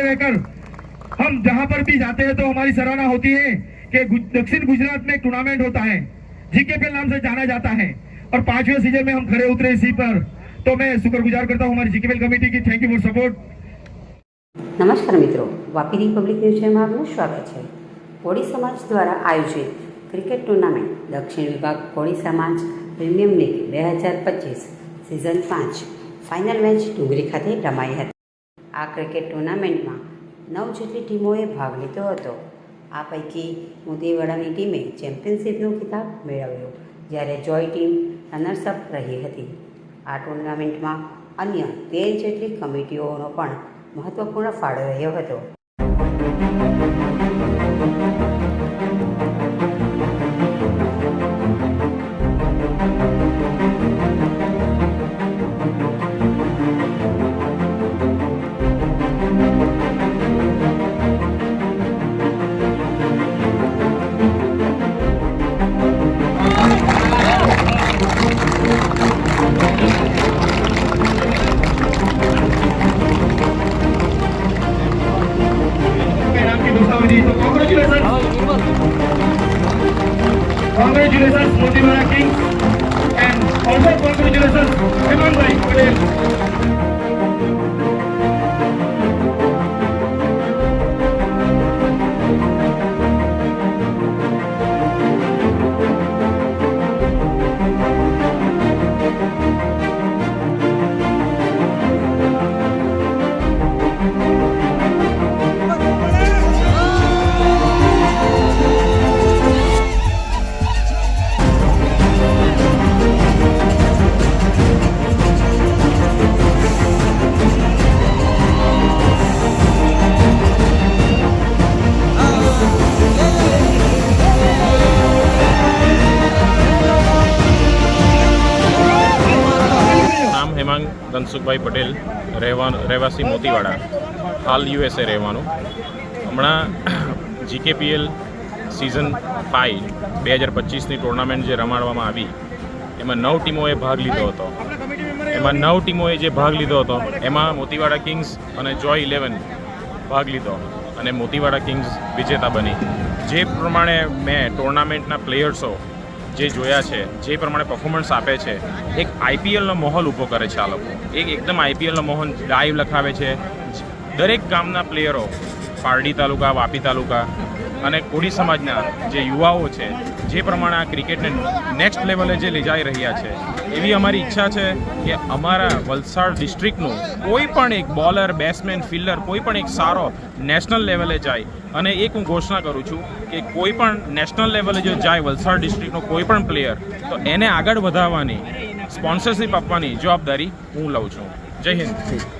रहकर हम जहां पर भी जाते हैं तो हमारी सराहना होती है कि गु- दक्षिण गुजरात में एक टूर्नामेंट होता है जीकेपीएल नाम से जाना जाता है और पांचवें सीजन में हम खड़े उतरे इसी पर तो मैं शुक्रगुजार करता हूं हमारी जीकेपीएल कमेटी की थैंक यू फॉर सपोर्ट નમસ્કાર મિત્રો વાપી રિપબ્લિક ન્યૂઝમાં આપનું સ્વાગત છે કોળી સમાજ દ્વારા આયોજિત ક્રિકેટ ટુર્નામેન્ટ દક્ષિણ વિભાગ કોળી સમાજ પ્રીમિયમ લીગ બે હજાર પચીસ સિઝન પાંચ ફાઇનલ મેચ ડુંગરી ખાતે રમાઈ હતી આ ક્રિકેટ ટુર્નામેન્ટમાં નવ જેટલી ટીમોએ ભાગ લીધો હતો. આ પૈકી મોતીવાડાની ટીમે ચેમ્પિયનશિપનો ખિતાબ મેળવ્યો, જ્યારે જોય ટીમ રનર્સઅપ રહી હતી. આ ટુર્નામેન્ટમાં અન્ય તેર જેટલી કમિટીઓનો પણ મહત્વપૂર્ણ ફાળો રહ્યો હતો. Congratulations, Motima King. Hemang Dhansukhbhai Patel રહેવા રહેવાસી મોતીવાડા, હાલ યુએસએ રહેવાનું. હમણાં જીકેપીએલ સિઝન ફાઇવ બે હજાર પચીસની ટુર્નામેન્ટ જે રમાડવામાં આવી, એમાં નવ ટીમોએ ભાગ લીધો હતો. એમાં નવ ટીમોએ જે ભાગ લીધો હતો, એમાં મોતીવાડા કિંગ્સ અને જોય ઇલેવન ભાગ લીધો અને મોતીવાડા કિંગ્સ વિજેતા બની. જે પ્રમાણે મેં ટુર્નામેન્ટના પ્લેયર્સો જે જોયા છે, જે પ્રમાણે પરફોર્મન્સ આપે છે, એક આઈપીએલનો માહોલ ઊભો કરે છે આ લોકો. એક એકદમ આઈપીએલનો માહોલ લાઈવ લખાવે છે. દરેક ગામના પ્લેયરો પારડી તાલુકા, વાપી તાલુકા અને કોળી સમાજના જે યુવાઓ છે, જે પ્રમાણે આ ક્રિકેટને નેક્સ્ટ લેવલે જે લઈ જઈ રહ્યા છે, એવી અમારી ઈચ્છા છે કે અમારા વલસાડ ડિસ્ટ્રિક્ટનું કોઈ પણ એક બોલર બેટ્સમેન ફિલ્ડર કોઈ પણ એક સારો નેશનલ લેવલે જાય. અને એક હું ઘોષણા કરું છું કે કોઈ પણ નેશનલ લેવલે જો જાય વલસાડ ડિસ્ટ્રિક્ટનો કોઈ પણ પ્લેયર તો એને આગળ વધારવાની સ્પોન્સરશિપ આપવાની જવાબદારી હું લઉં છું. જય હિન્દ.